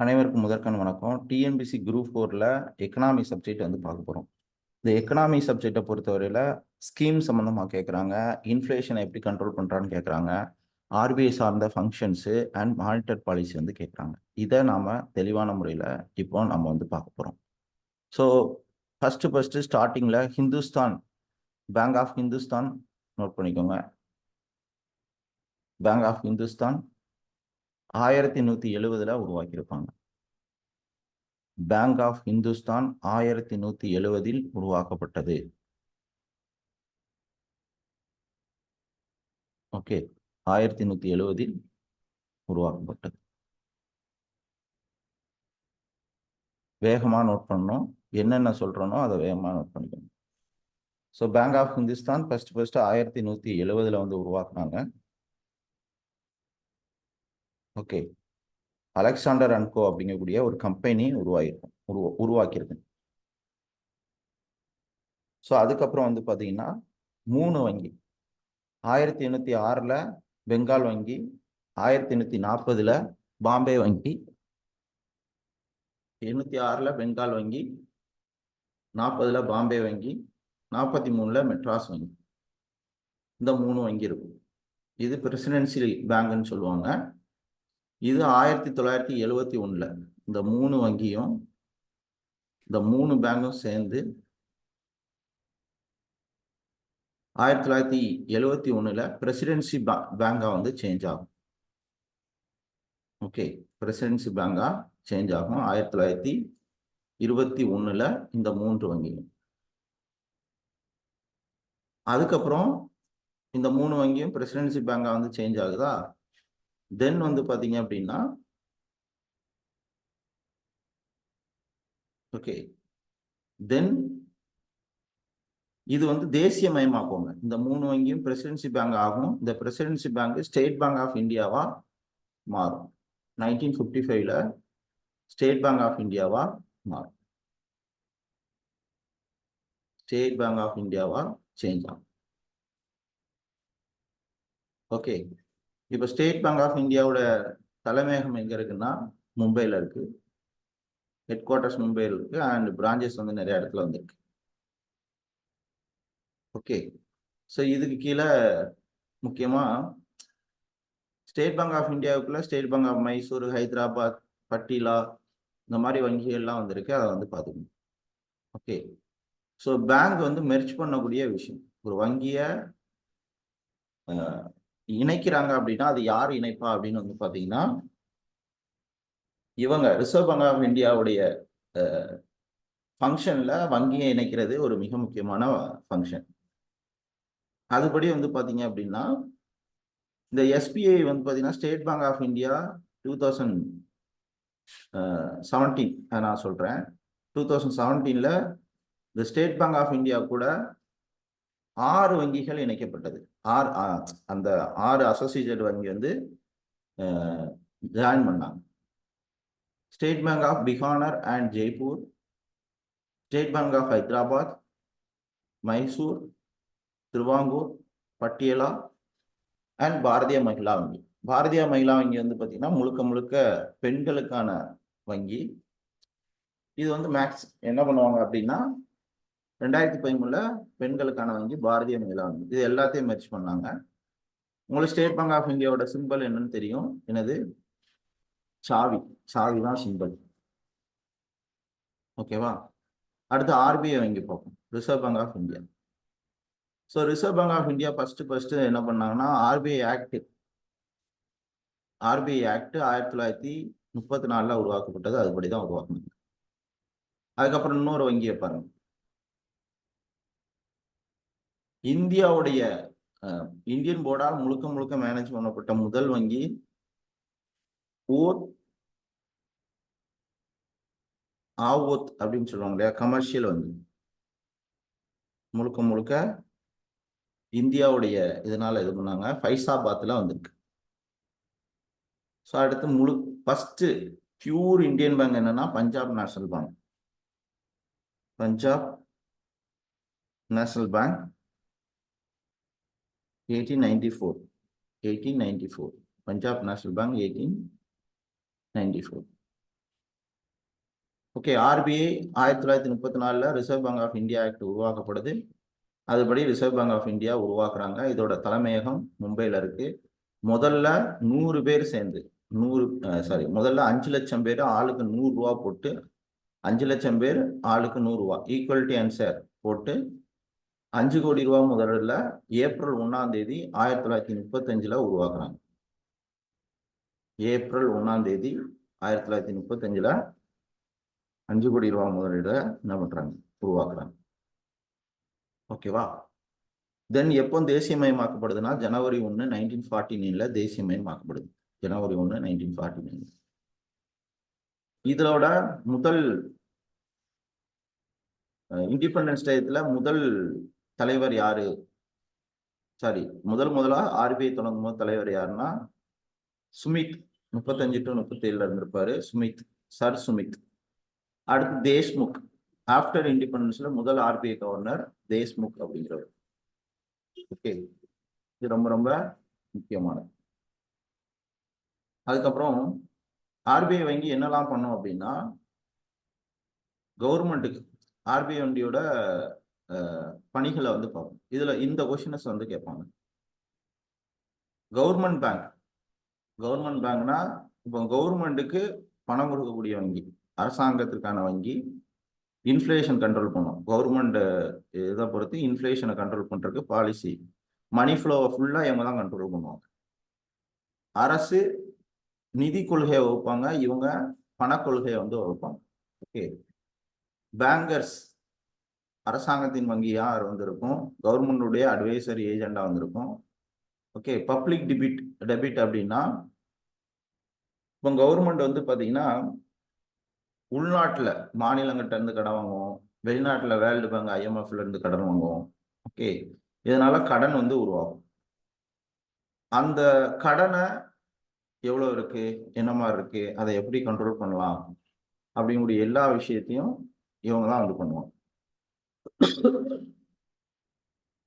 அனைவருக்கும் முதற்கண் வணக்கம். டிஎன்பிசி குரூப் ஃபோரில் எக்கனாமி சப்ஜெக்ட் வந்து பார்க்க போகிறோம் இந்த எக்கனாமி சப்ஜெக்டை பொறுத்தவரையில் ஸ்கீம் சம்மந்தமாக கேட்குறாங்க இன்ஃப்ளேஷனை எப்படி கண்ட்ரோல் பண்ணுறான்னு கேட்குறாங்க ஆர்பிஐ சார்ந்த ஃபங்க்ஷன்ஸு அண்ட் மானிட்டர் பாலிசி வந்து கேட்குறாங்க இதை நாம் தெளிவான முறையில் இப்போ நம்ம வந்து பார்க்க போகிறோம் ஸோ ஃபஸ்ட்டு ஃபஸ்ட்டு ஸ்டார்டிங்கில் Hindustan bank of Hindustan note பண்ணிக்கோங்க. பேங்க் ஆஃப் ஹிந்துஸ்தான் ஆயிரத்தி நூற்றி எழுவதில் உருவாக்கியிருப்பாங்க. பேங்க் ஆஃப் ஹிந்துஸ்தான் ஆயிரத்தி நூற்றி எழுவதில் உருவாக்கப்பட்டது. ஓகே ஆயிரத்தி நூற்றி எழுவதில் உருவாக்கப்பட்டது. வேகமாக நோட் பண்ணணும். என்னென்ன சொல்கிறனோ அதை வேகமாக நோட் பண்ணிக்கணும். So bank of Hindustan first first ஆயிரத்தி நூற்றி எழுவதில் வந்து உருவாக்குனாங்க. ஓகே. அலெக்சாண்டர் அண்ட் கோ அப்படிங்கக்கூடிய ஒரு கம்பெனி உருவாகிருக்கும் உருவா உருவாக்கியிருக்கு. ஸோ அதுக்கப்புறம் வந்து பார்த்தீங்கன்னா மூணு வங்கி. ஆயிரத்தி எண்ணூற்றி ஆறில் பெங்கால் வங்கி ஆயிரத்தி எண்ணூற்றி நாற்பதில் பாம்பே வங்கி எண்ணூற்றி ஆறில் பெங்கால் வங்கி நாற்பதில் பாம்பே வங்கி நாற்பத்தி மூணில் மெட்ராஸ் வங்கி. இந்த மூணு வங்கி இருக்கும் இது பிரசிடென்சி பேங்குன்னு சொல்லுவாங்க. இது ஆயிரத்தி தொள்ளாயிரத்தி எழுவத்தி ஒன்றில் இந்த மூணு வங்கியும் இந்த மூணு பேங்கும் சேர்ந்து ஆயிரத்தி தொள்ளாயிரத்தி எழுவத்தி ஒன்றில் பிரசிடென்சி பேங்காக வந்து சேஞ்ச் ஆகும். ஓகே பிரசிடென்சி பேங்காக சேஞ்ச் ஆகும். ஆயிரத்தி தொள்ளாயிரத்தி இருபத்தி ஒன்றில் இந்த மூன்று வங்கியும். அதுக்கப்புறம் இந்த மூணு வங்கியும் பிரசிடென்சி பேங்காக வந்து சேஞ்ச் ஆகுதா? தென் வந்து பார்த்தீங்க அப்படின்னா ஓகே தென் இது வந்து தேசியமயமாக்குவாங்க இந்த மூணு வங்கியும் பிரசிடென்சி பேங்க் ஆகும் இந்த presidency bank state bank of இந்தியாவா மாறும். நைன்டீன் ஃபிஃப்டி ஃபைவ்ல ஸ்டேட் பேங்க் ஆஃப் இந்தியாவா மாறும். ஸ்டேட் பேங்க் ஆஃப் இந்தியாவா சேஞ்ச் ஆகும். ஓகே இப்போ ஸ்டேட் பேங்க் ஆஃப் இந்தியாவோட தலைமையகம் எங்கே இருக்குன்னா மும்பையில் இருக்குது ஹெட் குவார்ட்டர்ஸ் மும்பையில் இருக்குது அண்ட் பிரான்ச்சஸ் வந்து நிறைய இடத்துல வந்துருக்கு. ஓகே ஸோ இதுக்கு கீழே முக்கியமாக state bank of இந்தியாவுக்குள்ள state bank of Mysore Hyderabad Patiala இந்த மாதிரி வங்கிகள்லாம் வந்திருக்கு. அதை வந்து பார்த்துக்கணும். ஓகே ஸோ பேங்க் வந்து மெர்ச் பண்ணக்கூடிய விஷயம். ஒரு வங்கியை இணைக்கிறாங்க அப்படின்னா அது யார் இணைப்பா அப்படின்னு வந்து பார்த்தீங்கன்னா இவங்க ரிசர்வ் பேங்க் ஆஃப் இந்தியாவுடைய ஃபங்க்ஷனில் வங்கியை இணைக்கிறது ஒரு மிக முக்கியமான ஃபங்க்ஷன் அதுபடி வந்து பார்த்தீங்க அப்படின்னா இந்த எஸ்பிஐ வந்து பார்த்தீங்கன்னா state bank of India two thousand seventeen நான் சொல்கிறேன் டூ தௌசண்ட் செவன்டீனில் இந்த ஸ்டேட் பேங்க் ஆஃப் இந்தியா கூட ஆறு வங்கிகள் இணைக்கப்பட்டது. ஆறு அந்த ஆறு அசோசியேட்டட் வங்கி வந்து ஜாயின் பண்ணாங்க. State bank of Bikaner and Jaipur state bank of Hyderabad Mysore Travancore Patiala and Bharatiya Mahila வங்கி பாரதிய மகிழா வங்கி வந்து பார்த்தீங்கன்னா முழுக்க முழுக்க பெண்களுக்கான வங்கி. இது வந்து மேக்ஸ் என்ன பண்ணுவாங்க அப்படின்னா ரெண்டாயிரத்தி பதிமூணில் பெண்களுக்கான வங்கி பாரதிய மகிழா வங்கி. இது எல்லாத்தையும் மெர்ச் பண்ணாங்க. உங்களுக்கு ஸ்டேட் பேங்க் ஆஃப் இந்தியாவோட சிம்பிள் என்னன்னு தெரியும். எனது சாவி. சாவி தான் சிம்பிள் ஓகேவா அடுத்து ஆர்பிஐ வங்கி பார்ப்போம். Reserve bank of India so reserve bank of India first first என்ன பண்ணாங்கன்னா ஆர்பிஐ ஆக்ட் ஆர்பிஐ ஆக்ட் ஆயிரத்தி தொள்ளாயிரத்தி முப்பத்தி நாலில் உருவாக்கப்பட்டது. அதுபடி தான் உருவாக்குனாங்க. அதுக்கப்புறம் இன்னொரு வங்கியை பாருங்க. இந்தியாவுடைய இந்தியன் போர்டால் முழுக்க முழுக்க மேனேஜ் பண்ணப்பட்ட முதல் வங்கி? ஓத் ஆவோத் அப்படின்னு சொல்லுவாங்க இல்லையா? கமர்ஷியல் வங்கி. முழுக்க முழுக்க இந்தியாவுடைய இதனால இது பண்ணாங்க. ஃபைசாபாத்தில் வந்திருக்கு. ஸோ அடுத்து முழு ஃபஸ்ட்டு பியூர் இந்தியன் பேங்க் என்னன்னா Punjab national bank Punjab national bank eighteen ninety four eighteen ninety four Punjab national bank eighteen ninety four okay RBI ஆயிரத்தி தொள்ளாயிரத்தி முப்பத்தி நாலில் reserve bank of India act உருவாக்கப்படுது. அதுபடி ரிசர்வ் பேங்க் ஆஃப் இந்தியா உருவாக்குறாங்க. இதோட தலைமையகம் மும்பையில் இருக்கு. முதல்ல நூறு பேர் சேர்ந்து நூறு சாரி முதல்ல அஞ்சு லட்சம் பேர் ஆளுக்கு நூறுரூவா போட்டு அஞ்சு லட்சம் பேர் ஆளுக்கு நூறுரூவா ஈக்குவலிட்டி அண்ட் ஷேர் போட்டு அஞ்சு கோடி ரூபா முதல்ல ஏப்ரல் ஒன்னாம் தேதி ஆயிரத்தி தொள்ளாயிரத்தி முப்பத்தஞ்சுல உருவாக்குறாங்க. ஏப்ரல் ஒன்னாம் தேதி ஆயிரத்தி தொள்ளாயிரத்தி முப்பத்தஞ்சுல அஞ்சு கோடி ரூபா முதலீட என்ன பண்றாங்க? உருவாக்குறாங்க. ஓகேவா? தென் எப்போ தேசியமயமாக்கப்படுதுன்னா ஜனவரி ஒன்று நைன்டீன் ஃபார்ட்டி நைன்ல தேசியமயமாக்கப்படுது. ஜனவரி ஒன்று நைன்டீன் ஃபார்ட்டி நைன் இதோட முதல் இண்டிபெண்டன்ஸ் டயத்துல முதல் தலைவர் யாரு? சாரி முதல் முதலா ஆர்பிஐ தொடங்கும் போது தலைவர் யாருன்னா சுமித். முப்பத்தஞ்சு டு முப்பத்தி ஏழுல இருந்திருப்பாரு சுமித். சர் சுமித். அடுத்து தேஷ்முக். ஆஃப்டர் இண்டிபெண்டன்ஸ்ல முதல் ஆர்பிஐ கவர்னர் தேஷ்முக் அப்படிங்கிறவர். ஓகே இது ரொம்ப ரொம்ப முக்கியமானது. அதுக்கப்புறம் ஆர்பிஐ வங்கி என்னெல்லாம் பண்ணும் அப்படின்னா கவர்மெண்ட்டுக்கு ஆர்பிஐ வண்டியோட பணிகளை வந்து பார்ப்போம். இதுல இந்த கொஷினஸ் வந்து கேட்பாங்க. கவர்மெண்ட் பேங்க் கவர்மெண்ட் பேங்க்னா இப்போ கவர்மெண்ட்டுக்கு பணம் கொடுக்கக்கூடிய வங்கி அரசாங்கத்திற்கான வங்கி இன்ஃப்ளேஷன் கண்ட்ரோல் பண்ணும். கவர்மெண்ட் இதை பொறுத்து இன்ஃப்ளேஷனை கண்ட்ரோல் பண்ணுறதுக்கு பாலிசி மணி ஃப்ளோவை ஃபுல்லாக இவங்க தான் கண்ட்ரோல் பண்ணுவாங்க. அரசு நிதி கொள்கையை வகுப்பாங்க இவங்க பணக்கொள்கையை வந்து வகுப்பாங்க. ஓகே பேங்கர்ஸ் அரசாங்கத்தின் வங்கி வந்திருக்கும்? கவர்மெண்டுடைய அட்வைசரி ஏஜெண்டா வந்திருக்கும். ஓகே பப்ளிக் டிபிட் டெபிட் அப்படின்னா இப்போ கவர்மெண்ட் வந்து பார்த்தீங்கன்னா உள்நாட்டில் மாநிலங்கிட்ட இருந்து கடன் வாங்குவோம். வெளிநாட்டில் வேர்ல்டு பேங்க் ஐஎம்எஃப்ல இருந்து கடன் வாங்குவோம். ஓகே இதனால கடன் வந்து உருவாகும். அந்த கடனை எவ்வளோ இருக்கு? என்ன மாதிரி இருக்கு? அதை எப்படி கண்ட்ரோல் பண்ணலாம்? அப்படிங்கக்கூடிய எல்லா விஷயத்தையும் இவங்க தான் வந்து பண்ணுவாங்க.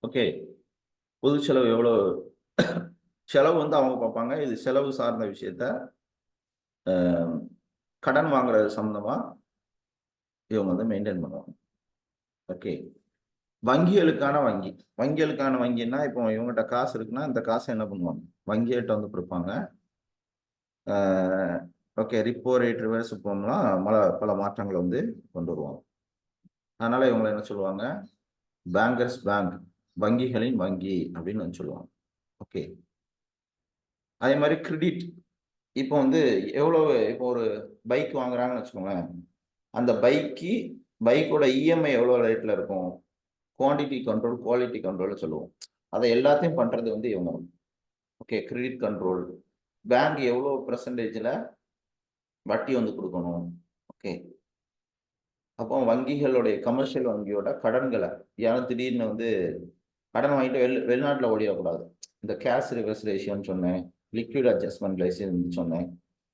ஓகே பொது செலவு எவ்வளோ செலவு வந்து அவங்க பார்ப்பாங்க. இது செலவு சார்ந்த விஷயத்த கடன் வாங்குறது சம்மந்தமா இவங்க வந்து மெயின்டைன் பண்ணுவாங்க. ஓகே வங்கிகளுக்கான வங்கி. வங்கிகளுக்கான வங்கின்னா இப்போ இவங்ககிட்ட காசு இருக்குன்னா இந்த காசை என்ன பண்ணுவாங்க? வங்கிகிட்ட வந்து கொடுப்பாங்க. ஓகே ரிப்போ ரேட் ரிவர்ஸ் போனோம்னா மல பல மாற்றங்களை வந்து கொண்டு வருவாங்க. அதனால இவங்களை என்ன சொல்லுவாங்க? பேங்கர்ஸ் பேங்க் வங்கிகளின் வங்கி அப்படின்னு வந்து சொல்லுவாங்க. ஓகே அதே மாதிரி கிரெடிட் இப்போ வந்து எவ்வளோ இப்போ ஒரு பைக் வாங்குறாங்கன்னு வச்சுக்கோங்களேன். அந்த பைக்கு பைக்கோட இஎம்ஐ எவ்வளோ ரேட்டில் இருக்கும்? குவான்டிட்டி கண்ட்ரோல் குவாலிட்டி கண்ட்ரோல் சொல்லுவோம். அதை எல்லாத்தையும் பண்ணுறது வந்து இவங்க. ஓகே கிரெடிட் கண்ட்ரோல் பேங்க் எவ்வளோ பர்சன்டேஜில் வட்டி வந்து கொடுக்கணும்? ஓகே அப்போ வங்கிகளுடைய கமர்ஷியல் வங்கியோட கடன்களை யாரும் திடீர்னு வந்து கடன் வாங்கிட்டு வெளி வெளிநாட்டில் ஓடிடக்கூடாது. இந்த கேஷ் ரிவர்ஸ் ரேஷியோன்னு சொன்னேன் லிக்விட் அட்ஜஸ்ட்மெண்ட் ரேஷியோன்னு சொன்னேன்.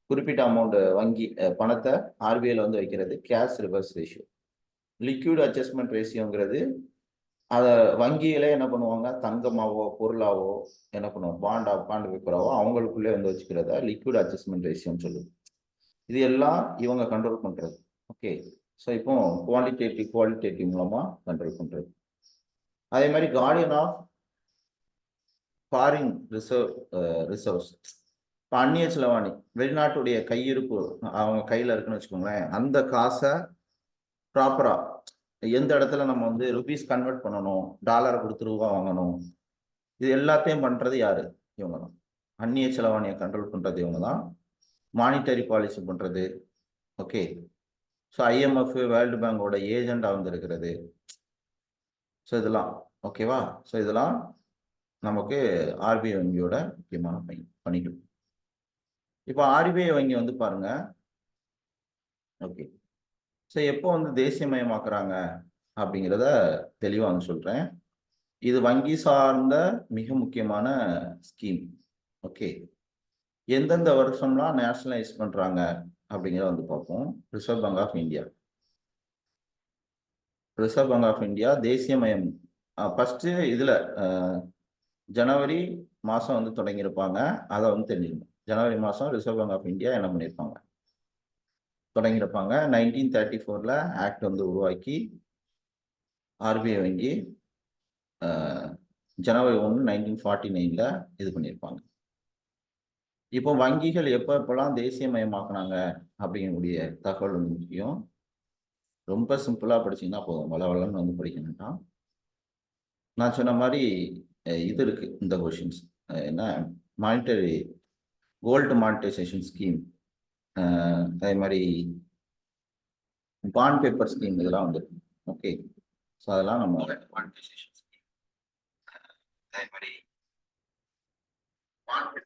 குறிப்பிட்ட அமௌண்ட் வங்கி பணத்தை ஆர்பிஐயில் வந்து வைக்கிறது cash reverse ratio liquid adjustment ரேஷியோங்கிறது அதை வங்கியிலே என்ன பண்ணுவாங்க? தங்கமாவோ பொருளாவோ என்ன பண்ணுவோம் பாண்டா பாண்டு பேப்பராவோ அவங்களுக்குள்ளே வந்து வச்சுக்கிறத? லிக்விட் அட்ஜஸ்ட்மெண்ட் ரேஷியோன்னு சொல்லுது. இது எல்லாம் இவங்க கண்ட்ரோல் பண்ணுறது ஓகே ஸோ இப்போ குவாலிட்டேட்டிவ் குவாலிட்டேட்டிவ் மூலமாக கண்ட்ரோல் பண்ணுறது அதே மாதிரி guardian of foreign reserve reserves இப்போ அந்நிய செலவாணி வெளிநாட்டுடைய கையிருப்பு அவங்க கையில் இருக்குன்னு வச்சுக்கோங்களேன் அந்த காசை ப்ராப்பராக எந்த இடத்துல நம்ம வந்து ருபீஸ் கன்வெர்ட் பண்ணணும் டாலரை கொடுத்து ரூபா வாங்கணும் இது எல்லாத்தையும் பண்ணுறது யார்? இவங்க தான். அந்நிய செலவாணியை கண்ட்ரோல் பண்ணுறது இவங்க தான். மானிட்டரி பாலிசி பண்ணுறது ஓகே ஸோ ஐஎம்எஃப் வேர்ல்டு பேங்கோட ஏஜெண்டாக வந்திருக்கிறது. ஸோ இதெல்லாம் ஓகேவா ஸோ இதெல்லாம் நமக்கு ஆர்பிஐ வங்கியோட முக்கியமான பணி பணிகள். இப்போ ஆர்பிஐ வங்கி வந்து பாருங்க. ஓகே ஸோ எப்போ வந்து தேசியமயமாக்குறாங்க அப்படிங்கிறத தெளிவாக வந்து சொல்கிறேன் இது வங்கி சார்ந்த மிக முக்கியமான ஸ்கீம் ஓகே எந்தெந்த வருஷம்லாம் நேஷனலைஸ் பண்ணுறாங்க அப்படிங்கிறத வந்து பார்ப்போம். Reserve bank of India reserve bank of India தேசியமயம் first இதில் ஜனவரி மாதம் வந்து தொடங்கியிருப்பாங்க. அதை வந்து தெரிஞ்சுக்கணும். ஜனவரி மாதம் ரிசர்வ் பேங்க் ஆஃப் இந்தியா என்ன பண்ணியிருப்பாங்க? தொடங்கியிருப்பாங்க. நைன்டீன் தேர்ட்டி ஃபோரில் ஆக்ட் வந்து உருவாக்கி ஆர்பிஐ வங்கி ஜனவரி ஒன்று நைன்டீன் ஃபார்ட்டி நைனில் இது பண்ணியிருப்பாங்க. இப்போ வங்கிகள் எப்போ எப்போல்லாம் தேசியமயமாக்குனாங்க அப்படிங்கக்கூடிய தகவல் வந்து முக்கியம். ரொம்ப சிம்பிளாக படிச்சீங்கன்னா போதும். வள வளன்னு வந்து படிக்க நான் சொன்ன மாதிரி இது இருக்கு இந்த கொஷின்ஸ் என்ன? மானிட்டரி கோல்டு மானிட்டைசேஷன் ஸ்கீம் அதே மாதிரி பாண்ட் பேப்பர் ஸ்கீம் இதெல்லாம் வந்து ஓகே ஸோ அதெல்லாம் நம்ம மானிட்டைசேஷன் ஸ்கீம் அதே மாதிரி scheme.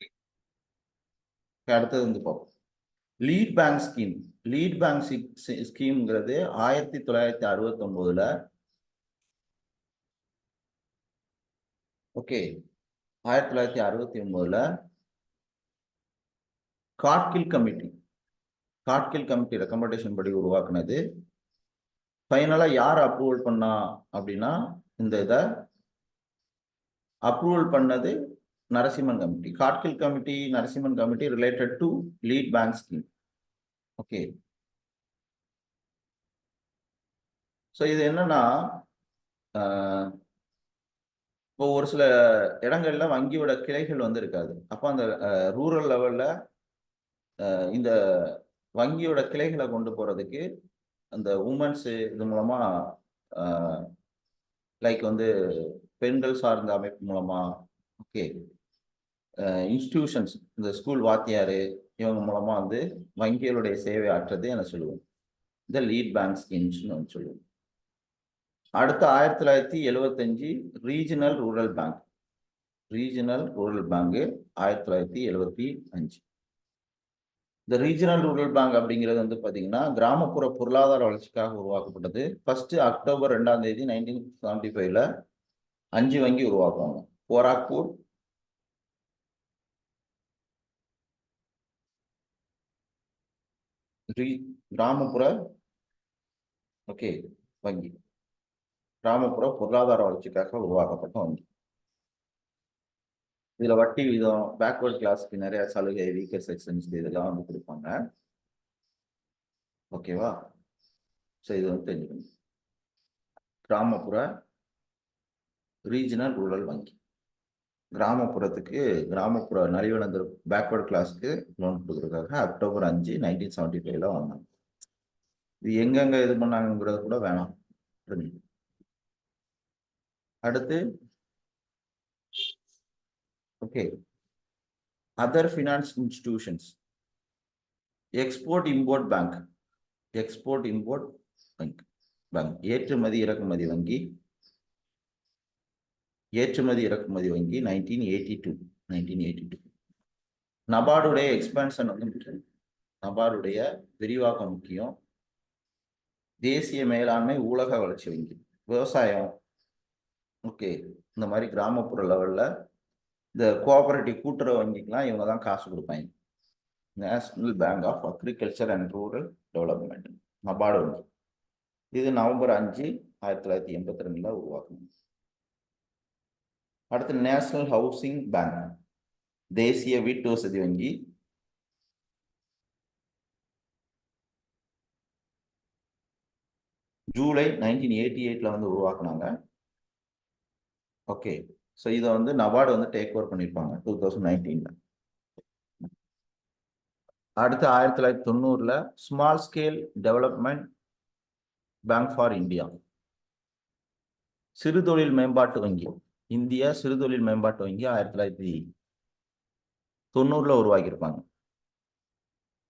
Okay. அடுத்தது வந்து பார்ப்போம் lead bank scheme lead bank ஸ்கீம்ங்கிறது ஆயிரத்தி தொள்ளாயிரத்தி அறுபத்தி ஒன்பதுல ஓகே ஆயிரத்தி தொள்ளாயிரத்தி அறுபத்தி ஒன்பதுல Gadgil committee Gadgil committee recommendation படி உருவாக்குனது. ஃபைனலாக யார் அப்ரூவல் பண்ணா அப்படின்னா இந்த இதை அப்ரூவல் பண்ணது Narasimhan committee Gadgil committee Narasimhan committee related to lead bank scheme okay so இது என்னன்னா இப்போ ஒரு சில இடங்கள்ல வங்கியோட கிளைகள் வந்து இருக்காது அப்போ அந்த ரூரல் லெவல்ல இந்த வங்கியோட கிளைகளை கொண்டு போறதுக்கு அந்த உமன்ஸு இது மூலமா லைக் வந்து பெண்கள் சார்ந்த அமைப்பு மூலமா ஓகே இன்ஸ்டிடியூஷன்ஸ் இந்த ஸ்கூல் வாத்தியார் இவங்க மூலமாக வந்து வங்கிகளுடைய சேவை ஆற்றுறது என சொல்லுவோம். இந்த லீட் பேங்க் ஸ்கீம்ஸ்னு வந்து சொல்லுவோம். அடுத்து ஆயிரத்தி தொள்ளாயிரத்தி எழுவத்தஞ்சு regional rural bank regional rural bank ஆயிரத்தி தொள்ளாயிரத்தி எழுவத்தி அஞ்சு. இந்த ரீஜனல் ரூரல் பேங்க் அப்படிங்கிறது வந்து பார்த்தீங்கன்னா கிராமப்புற பொருளாதார வளர்ச்சிக்காக உருவாக்கப்பட்டது. ஃபர்ஸ்ட் அக்டோபர் ரெண்டாம் தேதி நைன்டீன் செவன்டி ஃபைவ்ல அஞ்சு வங்கி உருவாக்குவாங்க. கோராக்பூர் ஸ்ரீ கிராமப்புற ஓகே வங்கி. கிராமப்புற பொருளாதார வளர்ச்சிக்காக உருவாக்கப்பட்ட வங்கி. இதுல வட்டி விகிதம் பேக்வர்ட் கிளாஸ்க்கு நிறைய சலுகை வீக்கர் செக்ஷன்ஸ் இதெல்லாம் வந்து கொடுப்பாங்க. ஓகேவா ஸோ இது வந்து தெரிஞ்சுக்கணும். கிராமப்புற ரீஜனல் ரூரல் வங்கி. கிராமப்புறத்துக்கு கிராமப்புற நலிவடைந்த பேக்வர்ட் கிளாஸ்க்கு லோன் கொடுக்குறதுக்காக அக்டோபர் அஞ்சு நைன்டீன் செவன்டி ஃபைவ்ல வந்தாங்க. இது எங்கெங்க இது பண்ணாங்கங்கிறது கூட வேணாம். அடுத்து okay other finance institutions export import bank export import bank bank ஏற்றுமதி இறக்குமதி வங்கி. ஏற்றுமதி இறக்குமதி வங்கி nineteen eighty two nineteen eighty two நபார்டுடைய expansion வந்து முக்கியம் நபார்டுடைய விரிவாக்கம் முக்கியம். தேசிய மேலாண்மை ஊலக வளர்ச்சி வங்கி விவசாயம். ஓகே இந்த மாதிரி கிராமப்புற லெவலில் இந்த கோஆபரேட்டிவ் கூட்டுறவு வங்கிக்கெலாம் இவங்க தான் காசு கொடுப்பாங்க. National bank of agriculture and rural development NABARD வங்கி. இது நவம்பர் அஞ்சு ஆயிரத்தி தொள்ளாயிரத்தி எண்பத்தி ரெண்டுல உருவாக்கணும் அடுத்து நேஷனல் ஹவுசிங் பேங்க் தேசிய வீட்டு வசதி வங்கி. ஜூலை நைன்டீன் எயிட்டி எயிட்ல வந்து உருவாக்குனாங்க. ஓகே ஸோ இதை வந்து நபார்டு வந்து டேக் ஓவர் பண்ணியிருப்பாங்க டூ தௌசண்ட் நைன்டீன்ல அடுத்து ஆயிரத்தி தொள்ளாயிரத்தி தொண்ணூறுல small scale development bank for India சிறுதொழில் மேம்பாட்டு வங்கி. இந்திய சிறுதொழில் மேம்பாட்டு வங்கி ஆயிரத்தி தொள்ளாயிரத்தி தொண்ணூறுல உருவாக்கியிருப்பாங்க.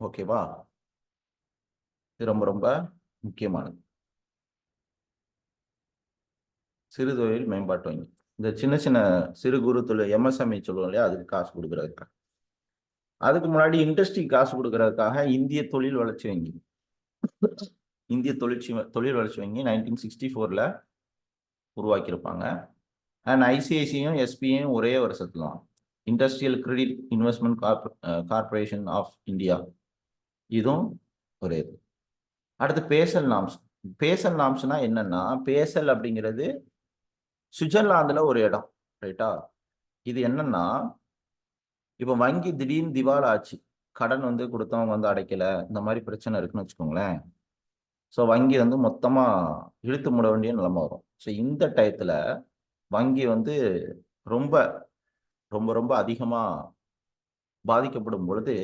ஓகேவா? இது ரொம்ப ரொம்ப முக்கியமானது. சிறுதொழில் மேம்பாட்டு வங்கி. இந்த சின்ன சின்ன சிறு குறு தொழில் எம்எஸ்எம்இ சொல்லுவோம் இல்லையா? அதுக்கு காசு கொடுக்கறதுக்காக. அதுக்கு முன்னாடி இண்டஸ்ட்ரி காசு கொடுக்கறதுக்காக இந்திய தொழில் வளர்ச்சி வங்கி. இந்திய தொழிற்சி தொழில் வளர்ச்சி வங்கி நைன்டீன் சிக்ஸ்டி ஃபோரில் உருவாக்கியிருப்பாங்க. அண்ட் ஐசிஐசியும் எஸ்பியும் ஒரே வருஷத்துல தான் industrial credit investment corp corporation of India இதுவும் ஒரே இது. அடுத்து பேசல் நாம்ஸ் பேசல் நாம்ஸ்னா என்னன்னா பேசல் அப்படிங்கிறது சுவிட்சர்லாந்துல ஒரு இடம் ரைட்டா? இது என்னன்னா இப்போ வங்கி திடீர்னு திவால் ஆச்சு. கடன் வந்து கொடுத்தவங்க வந்து அடைக்கல. இந்த மாதிரி பிரச்சனை இருக்குன்னு வச்சுக்கோங்களேன். ஸோ வங்கி வந்து மொத்தமாக இழுத்து மூட வேண்டிய நிலைமை வரும். ஸோ இந்த டயத்தில் வங்கி வந்து ரொம்ப ரொம்ப ரொம்ப அதிகமாக பாதிக்கப்படும் பொழுது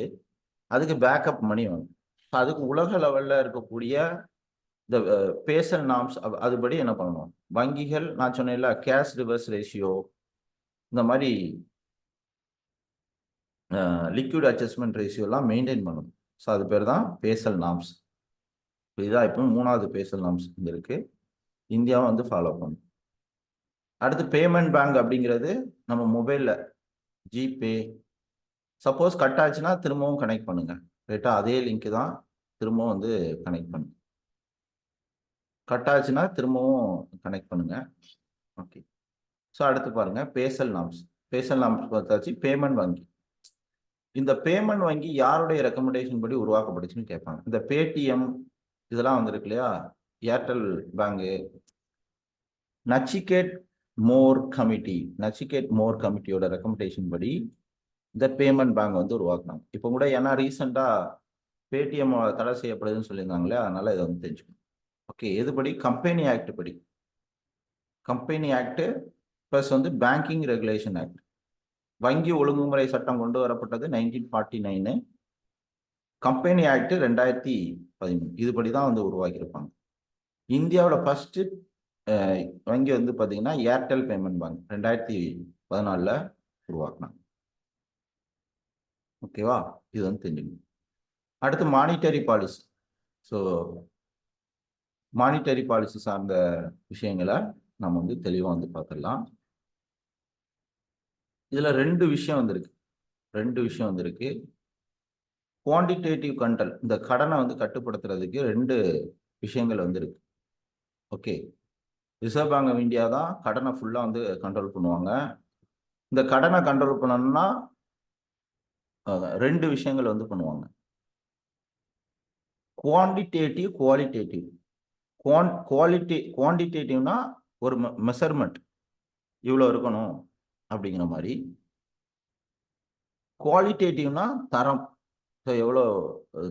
அதுக்கு பேக்கப் மணி வேணும் அதுக்கு உலக லெவலில் இருக்கக்கூடிய இந்த பேசல் நாம்ஸ் அதுபடி என்ன பண்ணணும்? வங்கிகள் நான் சொன்னேன்ல கேஷ் ரிவர்ஸ் ரேஷியோ இந்த மாதிரி லிக்விட் அட்ஜஸ்ட்மெண்ட் ரேஷியோலாம் மெயின்டைன் பண்ணணும். ஸோ அது பேர் தான் பேசல் நாம்ஸ் இதுதான் இப்போ மூணாவது பேசல் நாம்ஸ் இங்கே இருக்குது இந்தியாவை வந்து ஃபாலோ பண்ணும் அடுத்து பேமெண்ட் பேங்க் அப்படிங்கிறது நம்ம மொபைலில் ஜிபே சப்போஸ் கட் ஆச்சுன்னா திரும்பவும் கனெக்ட் பண்ணுங்க. ரைட்டா அதே லிங்க் தான் திரும்பவும் வந்து கனெக்ட் பண்ணுங்க. கட் ஆச்சுன்னா திரும்பவும் கனெக்ட் பண்ணுங்க. ஓகே ஸோ அடுத்து பாருங்க பேசல் நாம்ஸ் பேசல் நாம்ஸ் பார்த்தாச்சு பேமெண்ட் வங்கி. இந்த பேமெண்ட் வங்கி யாருடைய ரெக்கமெண்டேஷன் படி உருவாக்கப்படுச்சுன்னு கேட்பாங்க. இந்த பேடிஎம் இதெல்லாம் வந்திருக்கு இல்லையா? Airtel bank Nachiket Mor committee Nachiket Mor கமிட்டியோட recommendation படி இந்த பேமெண்ட் பேங்க் வந்து உருவாக்குனாங்க இப்போ கூட ஏன்னா ரீசெண்டாக பேடிஎம் தடை செய்யப்படுதுன்னு சொல்லியிருந்தாங்களே அதனால இதை வந்து தெரிஞ்சுக்கணும். ஓகே எதுபடி கம்பெனி ஆக்ட் படி. கம்பெனி ஆக்ட் ப்ளஸ் வந்து பேங்கிங் ரெகுலேஷன் ஆக்ட் வங்கி ஒழுங்குமுறை சட்டம் கொண்டு வரப்பட்டது nineteen forty nine company act ரெண்டாயிரத்தி பதிமூணு. இதுபடி தான் வந்து உருவாக்கியிருப்பாங்க. இந்தியாவோட ஃபர்ஸ்ட் வங்கி வந்து பார்த்தீங்கன்னா ஏர்டெல் பேமெண்ட் பேங்க் ரெண்டாயிரத்தி பதினாலில் உருவாக்குனாங்க. ஓகேவா இது வந்து தெரிஞ்சுக்கணும். அடுத்து monetary policy so monetary policy சார்ந்த விஷயங்களை நம்ம வந்து தெளிவாக வந்து பார்த்துடலாம் இதில் ரெண்டு விஷயம் வந்திருக்கு. ரெண்டு விஷயம் வந்திருக்கு. குவான்டிடேட்டிவ் கண்ட்ரோல் இந்த கடனை வந்து கட்டுப்படுத்துறதுக்கு ரெண்டு விஷயங்கள் வந்திருக்கு. Okay reserve bank of India தான் கடனை ஃபுல்லாக வந்து கண்ட்ரோல் பண்ணுவாங்க. இந்த கடனை கண்ட்ரோல் பண்ணணும்னா ரெண்டு விஷயங்கள் வந்து பண்ணுவாங்க. குவான்டிடேட்டிவ் குவாலிட்டேட்டிவ் குவான் குவாலிட்டி குவான்டிடேட்டிவ்னா ஒரு மெஷர்மெண்ட் இவ்வளோ இருக்கணும் அப்படிங்கிற மாதிரி. குவாலிட்டேட்டிவ்னா தரம். ஸோ எவ்வளோ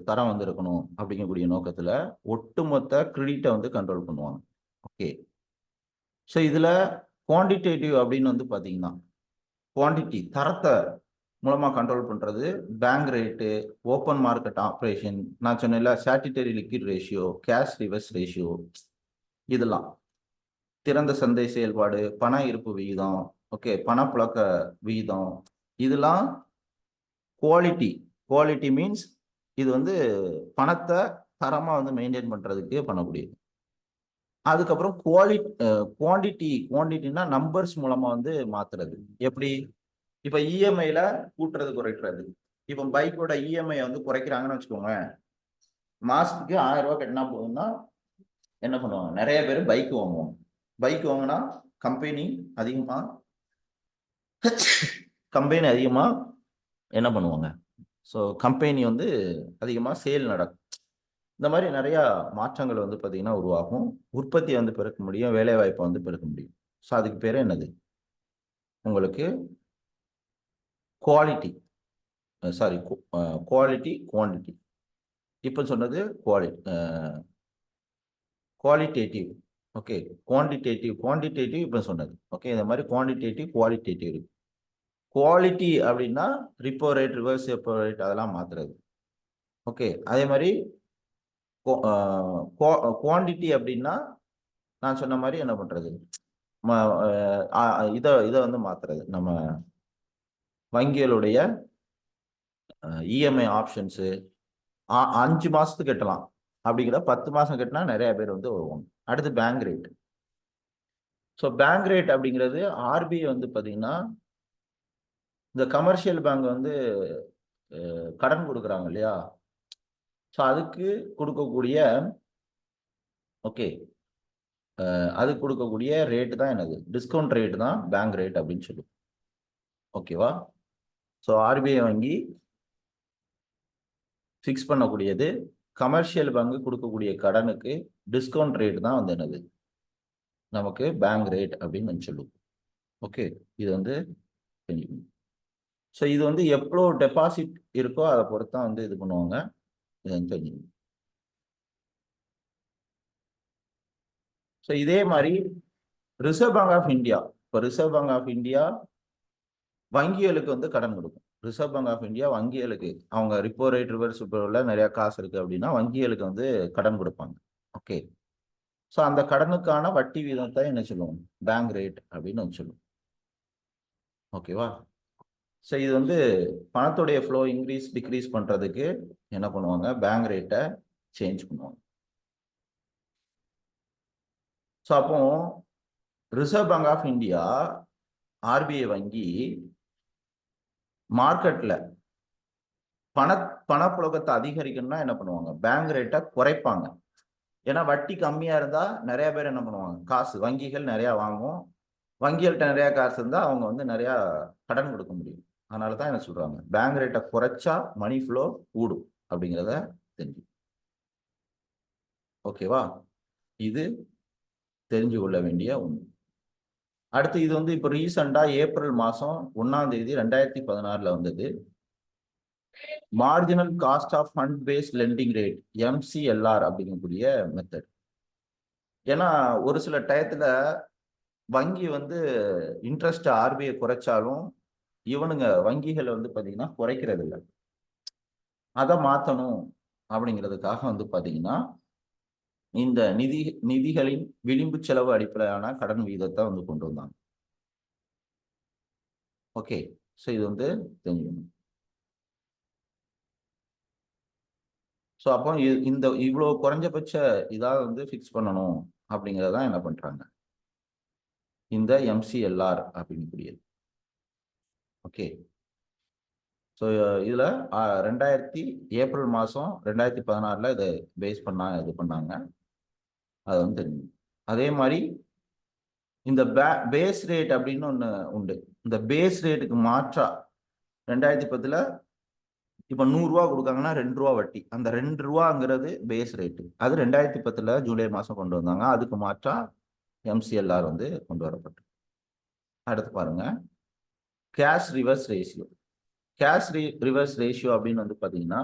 தரம் வந்து இருக்கணும் அப்படிங்கக்கூடிய நோக்கத்தில் ஒட்டுமொத்த கிரெடிட்டை வந்து கண்ட்ரோல் பண்ணுவாங்க. ஓகே ஸோ இதில் குவான்டிடேட்டிவ் அப்படின்னு வந்து பார்த்தீங்கன்னா குவான்டிட்டி தரத்தை மூலமாக கண்ட்ரோல் பண்ணுறது bank rate open market operation நான் சொன்னேன்ல statutory liquid ratio cash reverse ratio இதெல்லாம். திறந்த சந்தை செயல்பாடு பண இருப்பு விகிதம் ஓகே பணப்புழக்க விகிதம் இதெல்லாம் குவாலிட்டி குவாலிட்டி மீன்ஸ் இது வந்து பணத்தை தரமாக வந்து மெயின்டைன் பண்ணுறதுக்கு பண்ணக்கூடியது. அதுக்கப்புறம் குவாலி குவான்டிட்டி குவான்டிட்டினா நம்பர்ஸ் மூலமாக வந்து மாத்துறது. எப்படி? இப்போ இஎம்ஐல கூட்டுறது குறைக்கிறது. இப்போ பைக்கோட இஎம்ஐ வந்து குறைக்கிறாங்கன்னு வச்சுக்கோங்க மாசத்துக்கு ஆயிரம் ரூபாய் கட்டினா போதும்னா என்ன பண்ணுவாங்க? நிறைய பேர் பைக் வாங்குவோம் பைக் வாங்கினா கம்பெனி அதிகமாக கம்பெனி அதிகமாக என்ன பண்ணுவாங்க? ஸோ கம்பெனி வந்து அதிகமாக சேல் நடக்கும். இந்த மாதிரி நிறையா மாற்றங்கள் வந்து பார்த்திங்கன்னா உருவாகும். உற்பத்தியை வந்து பெருக்க முடியும். வேலைவாய்ப்பை வந்து பெருக்க முடியும். ஸோ அதுக்கு பேர் என்னது? உங்களுக்கு குவாலிட்டி சாரி குவாலிட்டி குவான்டிட்டி இப்போ சொன்னது quali qualitative okay quantitative quantitative இப்போ சொன்னது. ஓகே இந்த மாதிரி குவான்டிடேட்டிவ் குவாலிட்டேட்டிவ் இருக்கு. குவாலிட்டி அப்படின்னா repo rate reverse repo rate அதெல்லாம் மாத்துறது. ஓகே அதே மாதிரி குவான்டிட்டி uh, uh, அப்படின்னா நான் சொன்ன மாதிரி என்ன பண்றது? இதை இதை வந்து மாத்துறது. நம்ம வங்கிகளுடைய இஎம்ஐ ஆப்ஷன்ஸு அஞ்சு மாதத்துக்கு கட்டலாம். அப்படிங்கிற பத்து மாதம் கட்டினா நிறைய பேர் வந்து வருவாங்க. அடுத்து bank rate so bank rate அப்படிங்கிறது ஆர்பிஐ வந்து பார்த்தீங்கன்னா இந்த கமர்ஷியல் பேங்க் வந்து கடன் கொடுக்குறாங்க இல்லையா? ஸோ அதுக்கு கொடுக்கக்கூடிய ஓகே அது கொடுக்கக்கூடிய ரேட்டு தான் என்னது? டிஸ்கவுண்ட் ரேட்டு தான் பேங்க் ரேட் அப்படின்னு சொல்லுவோம். ஓகேவா ஸோ ஆர்பிஐ வங்கி ஃபிக்ஸ் பண்ணக்கூடியது கமர்ஷியல் பேங்க் கொடுக்கக்கூடிய கடனுக்கு டிஸ்கவுண்ட் ரேட் தான் வந்து என்னது? நமக்கு பேங்க் ரேட் அப்படின்னு சொல்லுவோம். ஓகே இது வந்து ஸோ இது வந்து எவ்வளோ டெபாசிட் இருக்கோ அதை பொறுத்து தான் வந்து இது பண்ணுவாங்க. தெரிஞ்சுக்கணும் ஸோ இதே மாதிரி ரிசர்வ் பேங்க் ஆஃப் இந்தியா இப்போ ரிசர்வ் பேங்க் ஆஃப் இந்தியா வங்கிகளுக்கு வந்து கடன் கொடுக்கும். ரிசர்வ் பேங்க் ஆஃப் இந்தியா வங்கிகளுக்கு அவங்க ரிப்போ ரேட் ரிவர்ஸ் உள்ள நிறைய காசு இருக்கு அப்படின்னா வங்கிகளுக்கு வந்து கடன் கொடுப்பாங்க. ஓகே ஸோ அந்த கடனுக்கான வட்டி வீதத்தை என்ன சொல்லுவோம்? பேங்க் ரேட் அப்படின்னு சொல்லுவோம். ஓகேவா ஸோ இது வந்து பணத்துடைய ஃப்ளோ இன்க்ரீஸ் டிக்ரீஸ் பண்ணுறதுக்கு என்ன பண்ணுவாங்க? பேங்க் ரேட்டை சேஞ்ச் பண்ணுவாங்க. ஸோ அப்போ reserve bank of India RBI வங்கி மார்க்கெட்டில் பண பணப்புழக்கத்தை அதிகரிக்கணும்னா என்ன பண்ணுவாங்க? பேங்க் ரேட்டை குறைப்பாங்க. ஏன்னா வட்டி கம்மியாக இருந்தால் நிறையா பேர் என்ன பண்ணுவாங்க? காசு வங்கிகள் நிறையா வாங்கும். வங்கிகள்கிட்ட நிறையா காசு இருந்தால் அவங்க வந்து நிறையா கடன் கொடுக்க முடியும். அதனால தான் என்ன சொல்கிறாங்க பேங்க் ரேட்டை குறைச்சா மணி ஃப்ளோ கூடும் அப்படிங்கிறத தெரிஞ்சு ஓகேவா இது தெரிஞ்சு கொள்ள வேண்டிய ஒன்று. அடுத்து இது வந்து இப்போ ரீசெண்டா ஏப்ரல் மாசம் ஒன்றாம் தேதி ரெண்டாயிரத்தி பதினாறுல வந்தது. Marginal cost of fund based lending rate MCLR அப்படிங்கக்கூடிய மெத்தட் ஏன்னா ஒரு சில டயத்துல வங்கி வந்து இன்ட்ரெஸ்ட் ஆர்பிஐ குறைச்சாலும் இவனுங்க வங்கிகளை வந்து பாத்தீங்கன்னா குறைக்கிறது இல்லை அதை மாற்றணும் அப்படிங்கிறதுக்காக வந்து பார்த்தீங்கன்னா இந்த நிதி நிதிகளின் விளிம்பு செலவு அடிப்படையான கடன் விகிதத்தை வந்து கொண்டு வந்தாங்க. ஓகே ஸோ இது வந்து தெரிஞ்சுக்கணும். ஸோ அப்போ இந்த இவ்வளோ குறைஞ்சபட்ச இதாக வந்து ஃபிக்ஸ் பண்ணணும் அப்படிங்கிறதான் என்ன பண்ணுறாங்க இந்த எம்சிஎல்ஆர் அப்படிங்கக்கூடியது. ஓகே ஸோ இதில் ரெண்டாயிரத்தி ஏப்ரல் மாதம் ரெண்டாயிரத்தி பதினாறில் இதை பேஸ் பண்ணா இது பண்ணாங்க. அது வந்து தெரியும் அதே மாதிரி இந்த பே பேஸ் ரேட் அப்படின்னு ஒன்று உண்டு. இந்த பேஸ் ரேட்டுக்கு மாற்றா ரெண்டாயிரத்தி பத்தில் இப்போ நூறுரூவா கொடுக்காங்கன்னா ரெண்டு ரூபா வட்டி. அந்த ரெண்டு ரூபாங்கிறது பேஸ் ரேட்டு அது ரெண்டாயிரத்தி பத்தில் ஜூலை மாதம் கொண்டு வந்தாங்க. அதுக்கு மாற்றா எம்சிஎல்ஆர் வந்து கொண்டு வரப்பட்டு. அடுத்து பாருங்கள் cash reverse ratio cash reverse ratio அப்படின்னு வந்து பார்த்தீங்கன்னா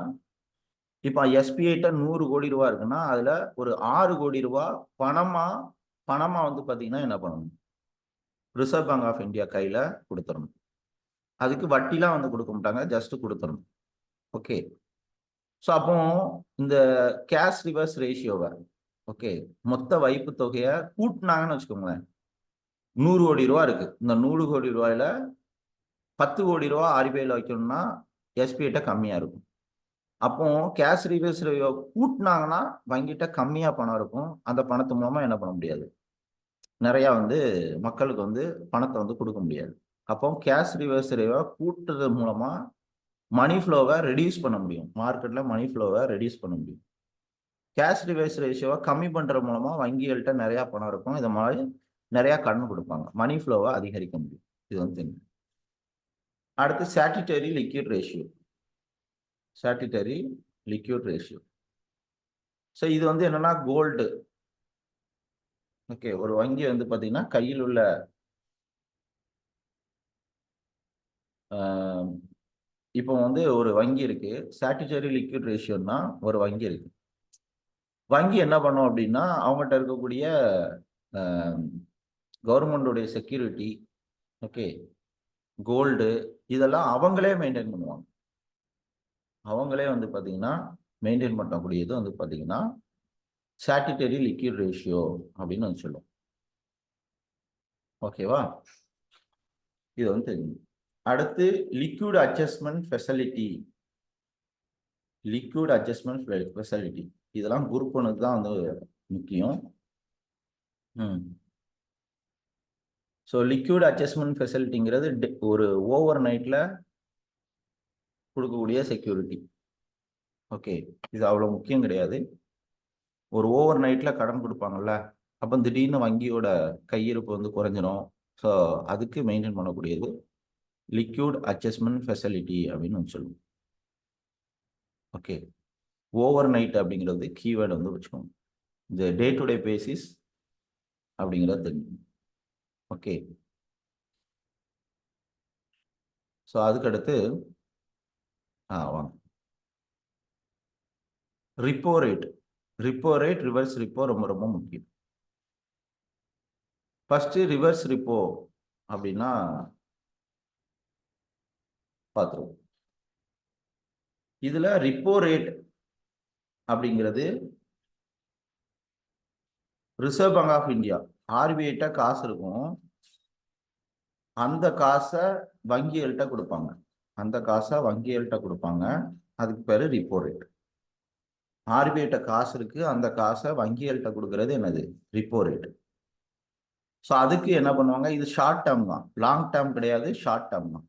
இப்போ எஸ்பிஐட்ட நூறு கோடி ரூபா இருக்குன்னா அதில் ஒரு ஆறு கோடி ரூபா பணமாக பணமாக வந்து பார்த்தீங்கன்னா என்ன பண்ணணும்? ரிசர்வ் பேங்க் ஆஃப் இந்தியா கையில் கொடுத்துடணும். அதுக்கு வட்டிலாம் வந்து கொடுக்க மாட்டாங்க ஜஸ்ட் கொடுத்துடணும். ஓகே ஸோ அப்போ இந்த கேஷ் ரிவர்ஸ் ரேஷியோவை ஓகே மொத்த வைப்பு தொகையை கூட்டினாங்கன்னு வச்சுக்கோங்களேன். நூறு கோடி ரூபா இருக்குது இந்த நூறு கோடி ரூபாயில பத்து கோடி ரூபா ஆர்பிஐல வைக்கணும்னா எஸ்பிஐட்ட கம்மியா இருக்கும். அப்போ கேஷ் ரிவர்ஸ் கூட்டினாங்கன்னா வங்கிட்ட கம்மியா பணம் இருக்கும். அந்த பணத்து மூலமா என்ன பண்ண முடியாது? நிறைய வந்து மக்களுக்கு வந்து பணத்தை வந்து கொடுக்க முடியாது. அப்போ கேஷ் ரிவர்ஸ் கூட்டுறது மூலமா மணி ஃப்ளோவை ரெடியூஸ் பண்ண முடியும். மார்க்கெட்ல மணி ஃப்ளோவை ரெடியூஸ் பண்ண முடியும். கேஷ் ரிவைஸ் ரேஷியோவை கம்மி பண்ணுற மூலமாக வங்கிகள்கிட்ட நிறையா பணம் இருக்கும். இது மாதிரி நிறையா கடன் கொடுப்பாங்க. மணி ஃப்ளோவை அதிகரிக்க முடியும். இது வந்து தெரியும் அடுத்து statutory liquid ratio statutory liquid ratio so இது வந்து என்னன்னா கோல்டு ஓகே ஒரு வங்கி வந்து பார்த்தீங்கன்னா கையில் உள்ள ஆஹ், இப்போ வந்து ஒரு வங்கி இருக்கு. சாட்டிட்டரி லிக்விட் ரேஷியோன்னா ஒரு வங்கி இருக்கு. வங்கி என்ன பண்ணும் அப்படின்னா அவங்ககிட்ட இருக்கக்கூடிய கவர்மெண்டோடைய செக்யூரிட்டி ஓகே கோல்டு இதெல்லாம் அவங்களே மெயின்டைன் பண்ணுவாங்க. அவங்களே வந்து பார்த்தீங்கன்னா மெயின்டைன் பண்ணக்கூடியது வந்து பார்த்தீங்கன்னா சாட்டிட்டரி லிக்யூட் ரேஷியோ அப்படின்னு வந்து சொல்லுவோம். ஓகேவா இது வந்து தெரியும். அடுத்து liquid adjustment facility liquid adjustment facility இதெல்லாம் குரூப் பண்ணது தான் வந்து முக்கியம். ம். ஸோ லிக்யூட் அட்ஜஸ்ட்மெண்ட் ஃபெசிலிட்டிங்கிறது ஒரு ஓவர் நைட்டில் கொடுக்கக்கூடிய செக்யூரிட்டி ஓகே இது அவ்வளோ முக்கியம் கிடையாது. ஒரு ஓவர் நைட்டில் கடன் கொடுப்பாங்கல்ல அப்போ திடீர்னு வங்கியோட கையிருப்பு வந்து குறைஞ்சிரும். ஸோ அதுக்கு மெயின்டைன் பண்ணக்கூடியது லிக்யூட் அட்ஜஸ்ட்மெண்ட் ஃபெசிலிட்டி அப்படின்னு ஒன்று சொல்லுவோம். ஓகே ஓவர் நைட் அப்படிங்கிறது கீவேர்டு வந்து வச்சுக்கோங்க. இந்த டே டு டே பேசிஸ் அப்படிங்கிறது தெரிஞ்சுக்கணும் ஓகே. ஸோ அதுக்கடுத்து ஆ வாங்க. Repo rate repo rate reverse repo ரொம்ப ரொம்ப முக்கியம். ஃபர்ஸ்ட் ரிவர்ஸ் ரிப்போ அப்படின்னா பார்த்துருவோம் இதுல ரிப்போ ரேட் அப்படிங்கிறது ரிசர்வ் பேங்க் ஆஃப் இந்தியா ஆர்பிஐட்ட காசு இருக்கும். அந்த காசை வங்கிகள்கிட்ட கொடுப்பாங்க. அந்த காசை வங்கிகள்கிட்ட கொடுப்பாங்க. அதுக்கு பேர் ரிப்போ ரேட் ஆர்பிஐட்ட காசு இருக்கு. அந்த காசை வங்கிகள்கிட்ட கொடுக்கறது என்னது? ரிப்போ ரேட் ஸோ அதுக்கு என்ன பண்ணுவாங்க? இது ஷார்ட் டேர்ம் தான். லாங் டேர்ம் கிடையாது ஷார்ட் டேர்ம் தான்.